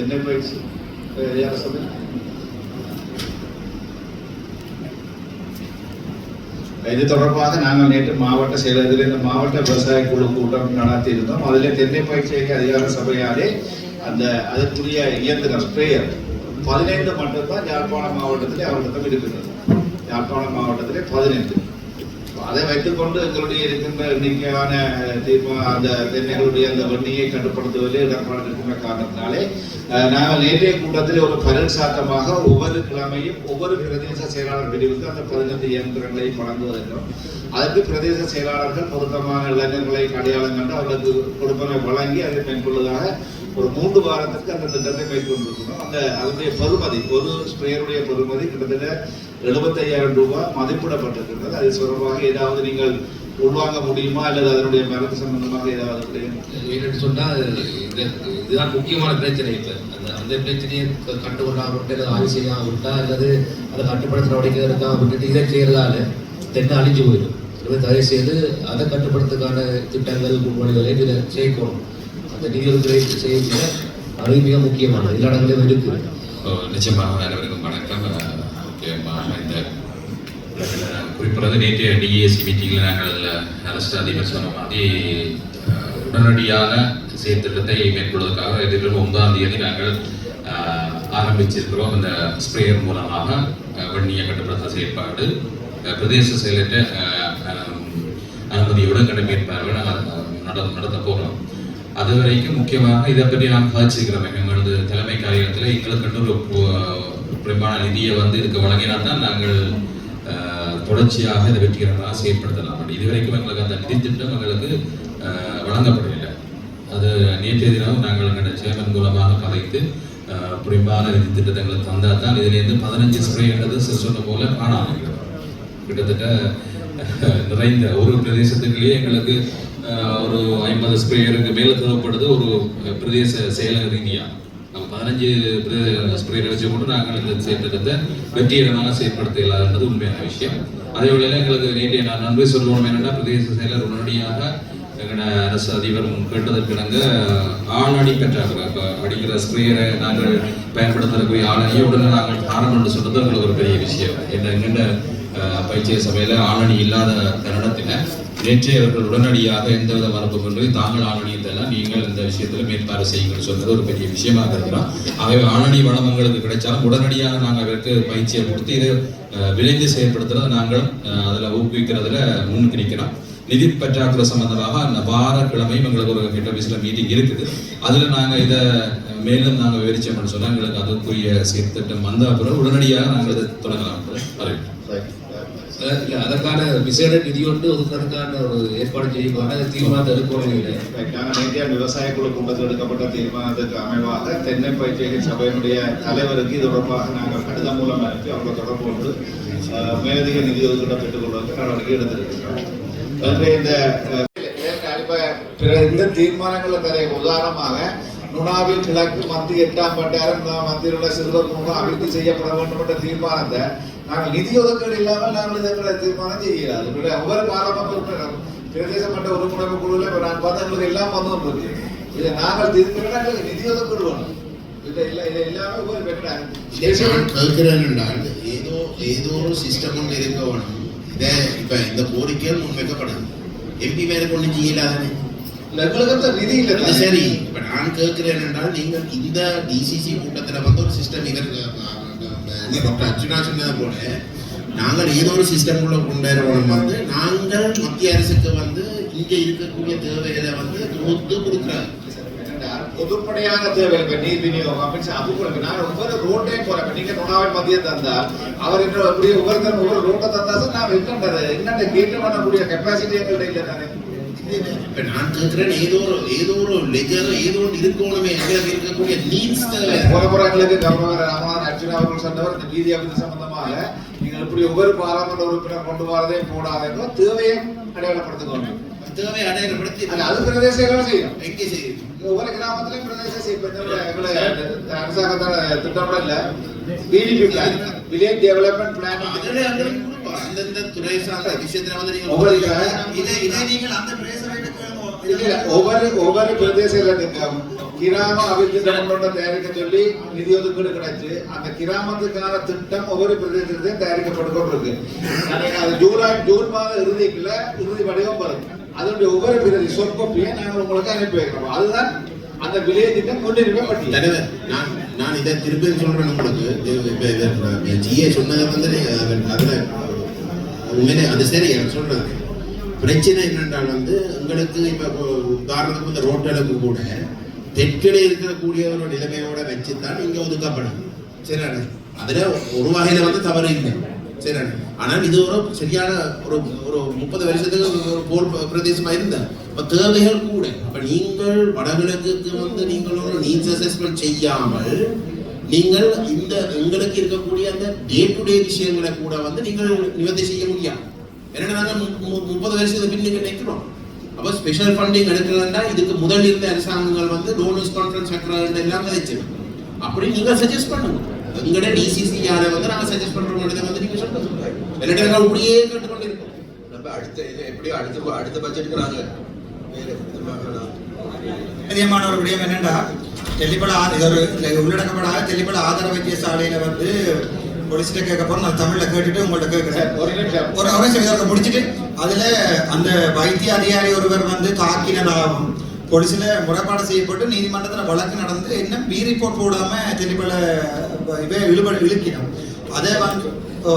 தென்னை பயிற்சி அஹ், யார் இது தொடர்பாக நாங்கள் நேற்று மாவட்ட செயலகத்தில் இந்த மாவட்ட விவசாய குழு கூட்டம் நடத்தி இருந்தோம் அதில் தென்னை பயிற்சிக்கு அதிகார சபையாலே அந்த அதற்குரிய இயந்திரம் ஸ்ப்ரேயர் பதினைந்து மட்டும்தான் யாழ்ப்பாணம் மாவட்டத்திலே அவர்களிடம் இருக்கிறது யாழ்ப்பாணம் மாவட்டத்திலே பதினைந்து. அதை வைத்துக்கொண்டு எங்களுடைய இருக்கின்ற எண்ணிக்கையான தீர்மா அந்த தென்னைகளுடைய அந்த வண்டியை கட்டுப்படுத்துவதில் இடர்பாடு இருக்கின்ற காரணத்தினாலே நாங்கள் நேற்றைய கூட்டத்தில் ஒரு பரல் சாட்டமாக ஒவ்வொரு கிழமையும் ஒவ்வொரு பிரதேச செயலாளர் பிரிவுக்கு அந்த பதினைந்து இயந்திரங்களை வழங்குவதற்கும் அதற்கு பிரதேச செயலாளர்கள் பொருத்தமான இளைஞர்களை அடையாளம் கண்டு அவர்களுக்கு கொடுப்பனை வழங்கி அதை மேற்கொள்வதாக ஒரு மூன்று வாரத்திற்கு அந்த திட்டத்தை மேற்கொண்டிருக்கிறோம். அந்த அதனுடைய பெறுமதி ஒரு ஸ்ப்ரேயருடைய பெறுமதி கிட்டத்தட்ட எழுபத்தையாயிரம் ரூபாய் மதிப்பிடப்பட்டிருக்கிறது அது தொடர்பாக ஏதாவது நீங்கள் உள்வாங்க முடியுமா? அல்லது அதனுடைய மருந்து சம்பந்தமாக ஏதாவது விடயம்? என்னன்னு சொன்னா இது இதுதான் முக்கியமான பிரச்சனை இப்ப. அந்த அந்த பிரச்சனையை க- கட்டுக்கொள்ளாம விட்டு அல்லது ஆய்வு செய்யாம விட்டா அல்லது அதை கட்டுப்படுத்த நடவடிக்கை இருக்காம விட்டுட்டு இதை செய்யறதால தென்னை அழிஞ்சு போயிடும். தயவு செய்து அதை கட்டுப்படுத்துக்கான திட்டங்கள் முன்மொழிகளை இதில் சேர்க்கணும் அந்த நிதி ஒதுக்கீடு செய்ய அது மிக முக்கியமானது. எல்லா இடங்களிலும் இருக்குது. நிச்சயமாக அனைவருக்கும் வணக்கம். நாங்கள் இந்த குறிப்பிடுறது நேற்று டிஏசி மீட்டிங்கில் நாங்கள் அரசு அதிபர் சொன்ன மாதிரி உடனடியாக உடனடியான செயற்திட்டத்தை மேற்கொள்வதற்காக எதிர்வரும் ஒன்பதாம் தேதி நாங்கள் ஆரம்பிச்சிருக்கிறோம். இந்த ஸ்ப்ரேயர் மூலமாக அஹ், வெண்ணிய கட்டுப்படுத்த செயற்பாடு பிரதேச செயலற்ற அனுமதியுடன் கடை நாங்கள் நட நடத்த போகிறோம் அது வரைக்கும் முக்கியமாக இதை பற்றி நாம் காய்ச்சிக்கிறோம் எங்களது தலைமை காரியத்தில் எங்களுக்கு ஒரு குறைவான நிதியை வந்து இதுக்கு வழங்கினால் தான் நாங்கள் அஹ், தொடர்ச்சியாக இதை வெற்றிகரமாக செயற்படுத்தலாம் பட் இதுவரைக்கும் எங்களுக்கு அந்த நிதி திட்டம் எங்களுக்கு அஹ், வழங்கப்படவில்லை. அது நேற்றைய தினம் நாங்கள் எங்களுடைய சேர்மன் மூலமாக கலைத்து அஹ், நிதி திட்டத்தை தந்தால் தான் இதுலேருந்து பதினஞ்சு ஸ்ப்ரேன்றது சொன்ன போல காணாமல் கிட்டத்தட்ட நிறைந்த ஒரு பிரதேசத்துக்குள்ளேயே எங்களுக்கு ஒரு ஐம்பது ஸ்ப்ரேயருக்கு மேலே தேவைப்படுது. ஒரு பிரதேச செயலக ரீதியாக பதினஞ்சு ஸ்ப்ரேயரை வச்சு கொண்டு நாங்கள் இந்த சேர்த்திட்டத்தை வெற்றிகரமாக செயற்படுத்த என்பது உண்மையான விஷயம். அதே வேளையில் எங்களுக்கு நேற்றைய நான் நன்றி சொல்லணும் என்னென்னா பிரதேச செயலர் உடனடியாக எங்களோட அரசு அதிபர் கேட்டதற்கிணங்க ஆளணி பெற்றாங்க இப்போ அடிக்கிற ஸ்ப்ரேயரை நாங்கள் பயன்படுத்தக்கூடிய ஆளணியை உடனே நாங்கள் காரணம் என்று சொல்றது எங்களுக்கு ஒரு பெரிய விஷயம். என்ன எங்கள்ட பயிற்சிய சபையில் ஆளணி இல்லாத தருணத்தில் நேற்றே அவர்கள் உடனடியாக எந்தவித மரபுமின்றி தாங்கள் ஆளணியை தரலாம் நீங்கள் விஷயத்தில் மேற்பார்வை செய்யுங்கன்னு சொன்னது ஒரு பெரிய விஷயமா இருக்கிறோம். ஆகவே ஆளணி வளம் எங்களுக்கு கிடைச்சாலும் உடனடியாக நாங்கள் அதற்கு பயிற்சியை கொடுத்து இதை விளைந்து செயல்படுத்துறத செயல்படுத்துறதை நாங்கள் அதில் ஊக்குவிக்கிறதுல முன்னுக்கு நிற்கிறோம். நிதி பற்றாக்குறை சம்பந்தமாக அந்த வாரக்கிழமையும் எங்களுக்கு ஒரு ஹெட் ஆஃபீஸில் மீட்டிங் இருக்குது. அதில் நாங்கள் இதை மேலும் நாங்கள் விவரிச்சோம்னு சொன்னால் எங்களுக்கு அதுக்குரிய சீர்திட்டம் வந்த அப்புறம் உடனடியாக நாங்கள் இதை தொடங்கலாம் வரவேற்கிறோம் இல்ல அதற்கான விசேட நிதி ஒன்று ஒதுக்கிறதுக்கான ஒரு ஏற்பாடு செய்யக்கூடாது தீர்மானத்தை எடுக்கணும் இல்லை நாங்கள் நேற்றைய விவசாய குழு கூட்டத்தில் எடுக்கப்பட்ட தீர்மானத்துக்கு அமைவாக தென்னை பயிற்சிகள் சபையினுடைய தலைவருக்கு இது தொடர்பாக நாங்கள் கடிதம் மூலம் அனுப்பி அவங்களை தொடர்பு கொண்டு அஹ், மேலதிக நிதி ஒதுக்கீட்டை பெற்றுக் கொள்வதற்கு நடவடிக்கை எடுத்திருக்கிறோம். இந்த அஹ், தீர்மானங்களை உதாரணமாக நுணாவில் கிழக்கு மத்திய எட்டாம் பட்டாரம் மத்தியில் உள்ள சிறுவர் மூலம் அபிவிருத்தி செய்யப்பட வேண்டும் என்ற தீர்மானத்தை நாங்கள் நிதி ஒதுக்கீடு இல்லாமல் நாங்கள் இதற்கான தீர்மானம் செய்யலாம் ஒவ்வொரு பாராளுமன்ற உறுப்பினரும் பிரதேச மட்ட உறுப்பினர் குழுவில் இப்போ நான் பார்த்தா எங்களுக்கு எல்லாம் வந்து இருக்கு இதை நாங்கள் தீர்க்கிறோம் எங்களுக்கு நிதி ஒதுக்கீடு வேணும். இது ஏதோ ஏதோ ஒரு சிஸ்டம் ஒன்று இருக்க வேணும். இதை இப்ப இந்த கோரிக்கைகள் முன்வைக்கப்படுது எம்பி மேல கொண்டு செய்யலாதானே வந்து நிதி இல்லை. சரி. இப்ப நான் கேட்கிறேன் என்றால் நீங்கள் இந்த டிசிசி கூட்டத்துல வந்து ஒரு சிஸ்டம் டாக்டர் அர்ஜுனா சொன்னது போல நாங்கள் ஏதோ ஒரு சிஸ்டம் உள்ள கொண்டு வரணும் வந்து நாங்கள் மத்திய அரசுக்கு வந்து இங்க இருக்கக்கூடிய தேவைகளை வந்து தொகுத்து கொடுக்குறாங்க பொதுப்படையான தேவை இப்ப நீர் விநியோகம் அப்படின்னு கூட நான் ஒவ்வொரு ரோட்டையும் போறேன். நீங்க நுணாவை மத்திய தந்தால் அவர் என்ன அப்படியே ஒவ்வொருத்தர் ஒவ்வொரு ரோட்டை தந்தா நான் என்னென்ன கேட்டு பண்ணக்கூடிய கெப்பாசிட்டி எங்கள்ட்ட இல்லை தானே இப்ப நான் கேட்கிறேன் ஏதோ ஒரு ஏதோ ஒரு லெஜர் ஏதோ ஒன்று இருக்கணுமே. எங்களுக்கு இருக்கக்கூடிய நீட்ஸ் போற போறவங்களுக்கு கவர்னர் ராமநாதன் அர்ஜுனா அவர்கள் சொன்னவர் இந்த வீதி அபிவிருத்தி சம்பந்தமாக நீங்கள் இப்படி ஒவ்வொரு பாராளுமன்ற உறுப்பினர் கொண்டு வரதே கூடாது தேவையை அடையாளப்படுத்திக்கணும் தேவை அடையாளப்படுத்தி அது பிரதேச செய்யணும் எங்கே செய்யுது ஒவ்வொரு கிராமத்திலும் பிரதேச எங்களை அரசாங்கத்தான திட்டமிடல. PDP plan village development plan அதிலே அங்களுக்கு கொடுப்போம். அந்தந்த துறை சார்ந்த விஷயத்துல வந்து நீங்க ஒவ்வொரு இதை இதை நீங்கள் அந்த பிரதேச ஒவ்வொரு ஒவ்வொரு பிரதேச கிராம அபிவிருத்தி மன்றம் தயாரிக்க சொல்லி நிதி ஒதுக்கீடு கிடைச்சு அந்த கிராமத்துக்கான திட்டம் ஒவ்வொரு பிரதேசத்தையும் தயாரிக்கப்பட்டு கொண்டிருக்கு. அது ஜூலை ஜூன் மாத இறுதிக்குள்ள இறுதி வடிவம் வரும். அதனுடைய ஒவ்வொரு பிரதி சொற்கொப்பியை நாங்கள் உங்களுக்கு அனுப்பி வைக்கிறோம். அதுதான் அந்த விலையை திட்டம் முன்னுரிமை பட்டியல். தலைவர் நான் நான் இதை திருப்பி சொல்றேன் உங்களுக்கு. ஜிஏ சொன்னதை வந்து அதுல உண்மையிலே அது சரி நான் சொல்றேன் பிரச்சனை என்னென்றால் வந்து உங்களுக்கு இப்போ உதாரணத்துக்கு இந்த ரோட்டலுக்கு கூட தெற்கிலே இருக்கக்கூடியவரோட நிலைமையோட வச்சுதான் இங்கே ஒதுக்கப்படும் சரியானே அதில் ஒரு வகையில் வந்து தவறு இல்லை. சரியானே ஆனால் இது ஒரு சரியான ஒரு ஒரு முப்பது வருஷத்துக்கு ஒரு போர் பிரதேசமாக இருந்தால் இப்போ தேவைகள் கூட. இப்போ நீங்கள் வடகிழக்குக்கு வந்து நீங்கள் ஒரு நீட்ஸ் அசஸ்மெண்ட் செய்யாமல் நீங்கள் இந்த உங்களுக்கு இருக்கக்கூடிய அந்த டே டு டே விஷயங்களை கூட வந்து நீங்கள் நிவர்த்தி செய்ய முடியாது. ஏன்னா நாங்கள் மு- மு- முப்பது வருஷத்துக்கு பின்னுக்கு நிற்கிறோம். அப்போ ஸ்பெஷல் ஃபண்டிங் எடுக்கிறதுனா இதுக்கு முதல் இருந்த அரசாங்கங்கள் வந்து டோனர்ஸ் கான்ஃபரன்ஸ் வைக்கிறது எல்லாம் கதைச்சு அப்படி நீங்க சஜஸ்ட் பண்ணுங்க. எங்கட டிசிசி யாரை வந்து நாங்க சஜஸ்ட் பண்றோம் வந்து நீங்க சொல்லுங்க. இல்லாட்டி நாங்கள் இப்படியே கேட்டுக்கொண்டு இருக்கோம் நம்ம அடுத்த இது எப்படியோ அடுத்த அடுத்த பட்ஜெட்டுக்கு நாங்க வேறு முக்கியமான ஒரு விடயம் என்னன்னா டெல்லிபல இது ஒரு உள்ளடக்கப்படாத டெல்லிபல ஆதார வைத்தியசாலையில் வந்து முடிச்சுட்டு கேட்க போகிறோம் நான் தமிழில் கேட்டுட்டு உங்கள்கிட்ட கேட்குறேன். ஒரு ஒரு நிமிஷம் முடிச்சுட்டு அதில் அந்த வைத்திய அதிகாரி ஒருவர் வந்து தாக்கினதாகவும் போலீஸில் முறைப்பாடு செய்யப்பட்டு நீதிமன்றத்தில் வழக்கு நடந்து இன்னும் பி ரிப்போர்ட் போடாமல் தெளிவில் இவே இழுபடு இழுக்கினோம் அதே வந்து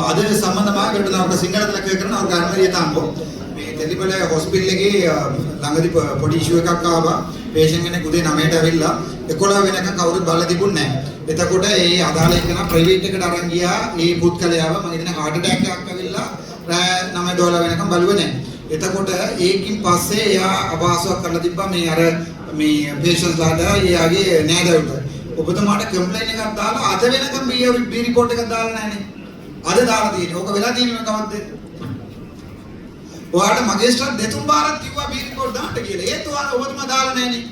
அது சம்மந்தமாக கேட்டு நான் அவங்க சிங்களத்தில் கேட்குறேன்னு அவருக்கு அனுமதியை தாங்கும் මේ තෙලිපල හොස්පිටල් එකේ අ, ළඟදි ප- පොඩි ඉෂුව එකක් ආවා පේෂන් කෙනෙක් උදේ 9ට ඇවිල්ලා 11 වෙනකන් කවුරුත් බලලා තිබුණේ නැහැ. එතකොට ඒ අදාළ එකන ප්‍රයිවේට් එකට අරන් ගියා ඒ පුත්කලයාව මම හිතන හાર્ට් ඇටැක් එකක් ඇවිල්ලා රෑ 9 12 වෙනකන් බලුවේ නැහැ. එතකොට ඒකින් පස්සේ එයා අභාසයක් කරලා තිබ්බා මේ අර මේ පේෂන්ට් ලාට එයාගේ නෑදෑවට. ඔබතුමාට කම්ප්ලේන්ට් එකක් දාලා අද වෙනකම් බී රිපෝට් එකක් දාලා නැහනේ. අද දාලා තියෙන්නේ. ඕක වෙලා තියෙන්නේ කවද්ද? ඔයාට මගේස්ටර් දෙතුන් පාරක් කිව්වා බී රිපෝට් දාන්න කියලා. ඒත් ඔයා ඔබතුමා දාලා නැහනේ.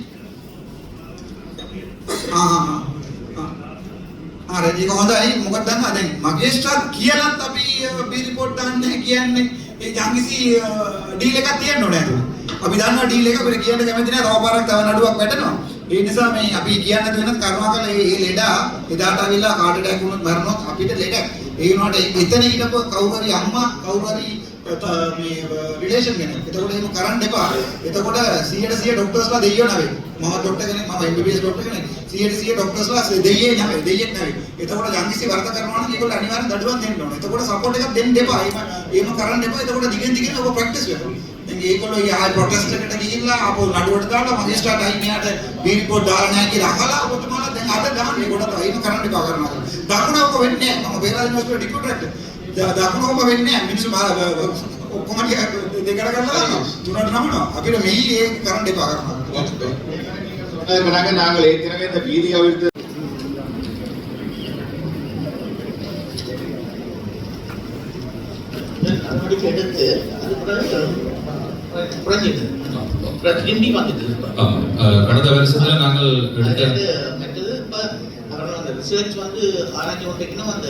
ආ ආ ආ. අර ඒක හොඳයි. මොකද දන්නවද දැන් මගේස්ටර් කියලත් අපි බී රිපෝට් දාන්නේ නැහැ කියන්නේ ඒ යම්කිසි ඩීල් එකක් තියෙන්න ඕනේ අතන. අපි දන්නවා ඩීල් එක අපිට කියන්න කැමති නැහැ. තව පාරක් තව නඩුවක් වැටෙනවා. ඒ නිසා මේ අපි කියන්න දෙන්නත් කරුණාකරලා මේ මේ ලෙඩා එදාට අවිලා කාට ඩැක් වුණොත් මරනොත් අපිට ලෙඩ. ඒ වුණාට එතන හිටපු කවුරු හරි අම්මා කවුරු හරි අත මේ රිලේෂන් ගැන. එතකොට එහෙම කරන්න එපා. එතකොට 100ට 100 ડોක්ටර්ස්ලා දෙයියෝ නැවේ. මම ડોක්ටර් කෙනෙක් මම MBBS ડોක්ටර් කෙනෙක්. 100ට 100 ડોක්ටර්ස්ලා දෙයියේ නැවේ. දෙයියෙත් නැවේ. එතකොට යම්කිසි වරද කරනවා නම් ඒගොල්ලෝ අනිවාර්යෙන් දඩුවම් දෙන්න ඕනේ. එතකොට සපෝට් එකක් දෙන්න එපා. එහෙම එහෙම කරන්න එපා. එතකොට දිගින් දිගට ඔබ ප්‍රැක්ටිස් කරන්න. දැන් ඒගොල්ලෝ යා ප්‍රොටෙස්ට් එකට ගිහිල්ලා ආපහු නඩුවට දාලා මැජිස්ට්‍රේට් අයි මෙයාට බී රිපෝට් දාලා නැහැ කියලා අහලා ඔබතුමාලා දැන් අද ගන්න මේ කොට තමයි කරන්න එපා කරනවා. දකුණ ඔක වෙන්නේ නැහැ. මම බේරාල් යුනිවර්සිටි ඩිපෝට් රැක්ටර්. ඔබ වෙන්නේ නැහැ. මිනිස්සු ඔක්කොම දෙකට කරලා දානවා. තුනට නමනවා. අපිට මෙහි ඒක කරන්න එපා කරනවා. இப்ப நாங்க நாங்கள் ஏற்கனவே இந்த வீதி அவிழ்த்து நடவடிக்கை எடுத்து அது பிறகு குறைஞ்சிது திரும்பி வந்துட்டு ஆமா. அஹ், கடந்த வருஷத்துல நாங்கள் எடுத்த அது மற்றது இப்ப அவர்கள் அந்த ரிசர்ச் வந்து ஆராய்ச்சி கொண்டிருக்கணும் அந்த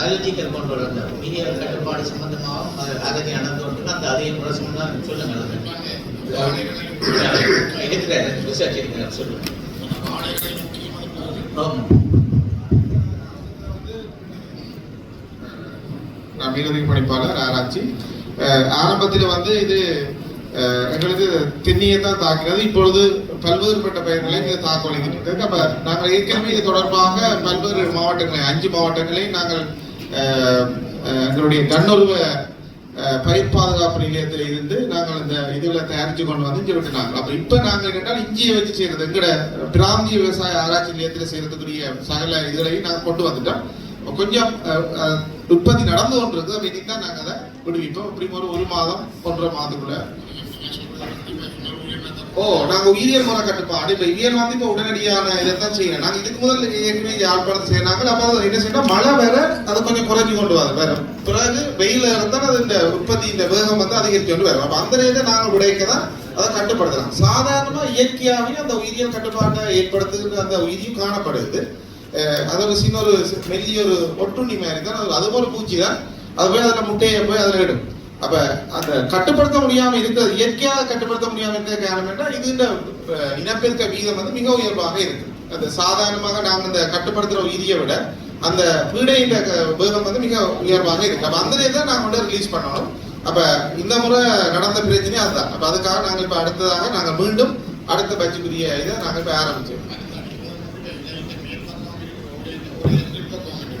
பயாலஜிக்கல் கண்ட்ரோல் அந்த மீடியா கட்டுப்பாடு சம்பந்தமாகவும் அது நடந்து கொண்டு அந்த அதே முறை சம்பந்தம் சொல்லுங்க இருக்கிற ரிசர்ச் இருக்கிற சொல்லுங்க. ஆமா நான் மீனவரி பணிப்பாளர் ஆராய்ச்சி. ஆரம்பத்தில் வந்து இது எங்களுக்கு தென்னியை தான் தாக்கிறது இப்பொழுது பல்வேறுபட்ட பயிர்களை இது தாக்க வழங்கிட்டு அப்ப நாங்கள் ஏற்கனவே இது தொடர்பாக பல்வேறு மாவட்டங்களை அஞ்சு மாவட்டங்களையும் நாங்கள் எங்களுடைய தன்னுருவ அஹ், பயிர் பாதுகாப்பு நிலையத்தில் இருந்து நாங்கள் இந்த இதில் தயாரித்து கொண்டு வந்து இங்கே விட்டுனாங்க அப்போ இப்போ நாங்கள் கேட்டால் இஞ்சியை வச்சு செய்கிறது எங்கட பிராந்திய விவசாய ஆராய்ச்சி நிலையத்தில் செய்கிறதுக்குரிய சகல இதுகளையும் நாங்கள் கொண்டு வந்துட்டோம். கொஞ்சம் உற்பத்தி நடந்து கொண்டிருக்கு அப்படி தான் நாங்கள் அதை விடுவிப்போம். இப்படி ஒரு ஒரு மாதம் ஒன்றரை மாதத்துக்குள்ள ஓ நாங்க உயிரியல் முறை கட்டுப்பாடு இப்ப உயிரியல் வந்து இப்ப உடனடியான இதைத்தான் செய்யணும் நாங்க இதுக்கு முதல்ல ஏற்கனவே யாழ்ப்பாணத்தை செய்யறாங்க. அப்ப என்ன செய்யணும் மழை வேற அது கொஞ்சம் குறைஞ்சு கொண்டு வரும் வேற. பிறகு வெயில இருந்தால் அது இந்த உற்பத்தி இந்த வேகம் வந்து அதிகரிச்சு கொண்டு வரும். அப்ப அந்த நேரத்தை நாங்கள் உடைக்க தான் அதை கட்டுப்படுத்தலாம். சாதாரணமா இயற்கையாகவே அந்த உயிரியல் கட்டுப்பாட்டை ஏற்படுத்துகிற அந்த உயிரியும் காணப்படுது. அது ஒரு சின்ன ஒரு மெல்லிய ஒரு ஒட்டுண்ணி மாதிரி தான். அது- அது ஒரு பூச்சி தான் அது போய் அதில் முட்டையை போய் அதில் இடும். அப்ப அந்த கட்டுப்படுத்த முடியாம இருக்கிறது இயற்கையாக கட்டுப்படுத்த முடியாம இருக்கிற காரணம் என்ன? இது இந்த இனப்பெருக்க வீதம் வந்து மிக உயர்வாக இருக்கு. அந்த சாதாரணமாக நாங்கள் இந்த கட்டுப்படுத்துகிற வீதியை விட அந்த பீடையின் உபயோகம் வேகம் வந்து மிக உயர்வாக இருக்கு. அப்ப அந்த தான் நாங்கள் வந்து ரிலீஸ் பண்ணணும். அப்ப இந்த முறை நடந்த பிரச்சனை அதுதான். அப்ப அதுக்காக நாங்கள் இப்ப அடுத்ததாக நாங்கள் மீண்டும் அடுத்த பட்ஜெட்டுக்குரிய இதை நாங்கள் இப்ப ஆரம்பிச்சிருக்கோம்.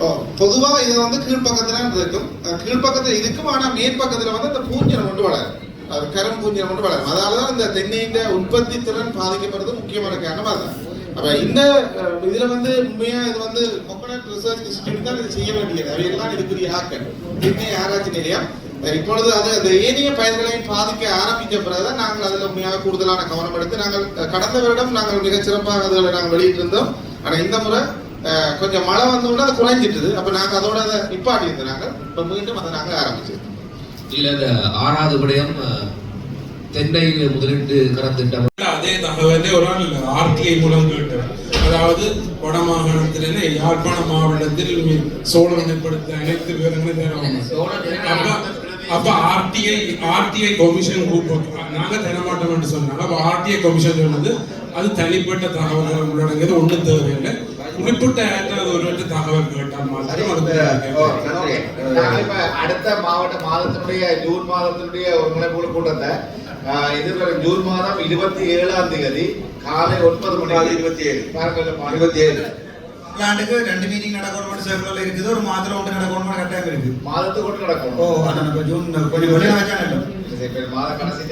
ஓ, பொதுவாக இது வந்து கீழ்ப்பக்கத்துல இருக்கும் அஹ் இருக்கும் ஆனா மேற்பக்கத்துல வந்து அந்த பூஞ்சனம் கொண்டு வளரும். அது கரும் பூஞ்சனம் கொண்டு வளரும். அதனாலதான் இந்த தென்னையின் உற்பத்தி திறன் பாதிக்கப்படுறது முக்கியமான காரணமாக தான் அப்ப இந்த இதில் இதுல வந்து உண்மையா இது வந்து கொக்கனட் ரிசர்ச் இன்ஸ்டியூட் தான் இது செய்ய வேண்டியது. அவையெல்லாம் இதுக்குரிய ஆக்கள் தென்னை ஆராய்ச்சி நிலையம். இப்பொழுது அது அந்த ஏனைய பயிர்களையும் பாதிக்க ஆரம்பிக்க பிறகுதான் நாங்கள் அதில் உண்மையாக கூடுதலான கவனம் எடுத்து நாங்கள் கடந்த வருடம் நாங்கள் மிகச்சிறப்பாக சிறப்பாக நாங்கள் வெளியிட்டிருந்தோம். ஆனால் இந்த முறை கொஞ்சம் மழை வந்தோடனே அது குறைஞ்சிட்டுது. அப்ப நாங்க அதோட அதை நிப்பாட்டி இருந்தோம் நாங்கள் இப்ப மீண்டும் அதை நாங்க ஆரம்பிச்சிருக்கோம். இதுல இந்த ஆறாவது விடயம் தென்னை முதலீட்டு கடன் திட்டம் அதே தகவலை ஒரு ஆள் ஆர்டிஐ மூலம் கேட்டார் அதாவது வட மாகாணத்திலே யாழ்ப்பாண மாவட்டத்தில் சோழன் ஏற்படுத்த அனைத்து விவரங்களும் தருவாங்க அப்ப அப்ப ஆர்டிஐ ஆர்டிஐ கமிஷன் நாங்க தரமாட்டோம் என்று சொன்னாங்க. அப்ப ஆர்டிஐ கமிஷன் சொன்னது அது தனிப்பட்ட தகவல்கள் உள்ளடங்கியது ஒன்றும் தேவையில்லை. குறிப்பிட்ட ஒரு தகவல் கேட்டால் ஓ, அடுத்த மாவட்ட மாதத்தினுடைய ஜூன் மாதத்தினுடைய ஒருங்கிணைப்பு கூட்டத்தை எதிர்வரும் ஜூன் மாதம் இருபத்தி ஏழாம் தேதி காலை ஒன்பது மணி இருபத்தி ஏழு இருபத்தி ஏழு ரெண்டு மீட்டிங் நடக்கணும் சர்க்குலர் இருக்குது ஒரு மாத்திரை ஒன்று நடக்கணும் கட்டாயம் இருக்கு மாதத்துக்கு கொண்டு ஓ நடக்கும் அதான் ஜூன் கொஞ்சம் வெளியே மாத கடைசி